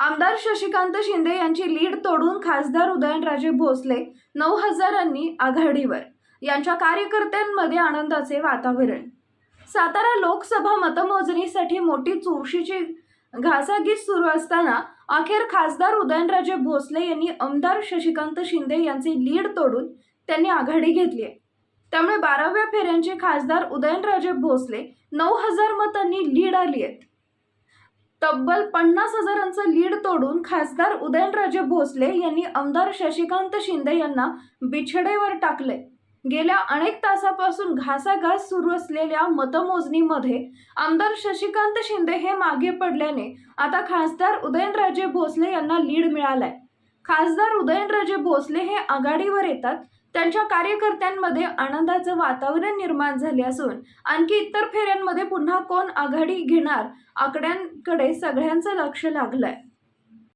आमदार शशिकांत शिंदे यांची लीड तोडून खासदार उदयनराजे भोसले नऊ हजारांनी आघाडीवर. यांच्या कार्यकर्त्यांमध्ये आनंदाचे वातावरण. सातारा लोकसभा मतमोजणीसाठी मोठी चुरशीची घासाघीस सुरू असताना अखेर खासदार उदयनराजे भोसले यांनी आमदार शशिकांत शिंदे यांची लीड तोडून त्यांनी आघाडी घेतली आहे. त्यामुळे बाराव्या फेऱ्यांचे खासदार उदयनराजे भोसले नऊ हजार मतांनी लीड आली आहेत. तब्बल पन्नास हजारांचं लीड तोडून खासदार उदयनराजे भोसले यांनी आमदार शशिकांत शिंदे यांना बिछडेवर टाकले गेल्या अनेक तासापासून घासाघास सुरू असलेल्या मतमोजणीमध्ये आमदार शशिकांत शिंदे हे मागे पडल्याने आता खासदार उदयनराजे भोसले यांना लीड मिळालाय. खासदार उदयनराजे भोसले हे आघाडीवर येतात त्यांच्या कार्यकर्त्यांमध्ये आनंदाचं वातावरण निर्माण झाले असून आणखी इतर फेऱ्यांमध्ये पुन्हा कोण आघाडी घेणार? आकड्यांकडे सगळ्यांचं लक्ष लागलंय.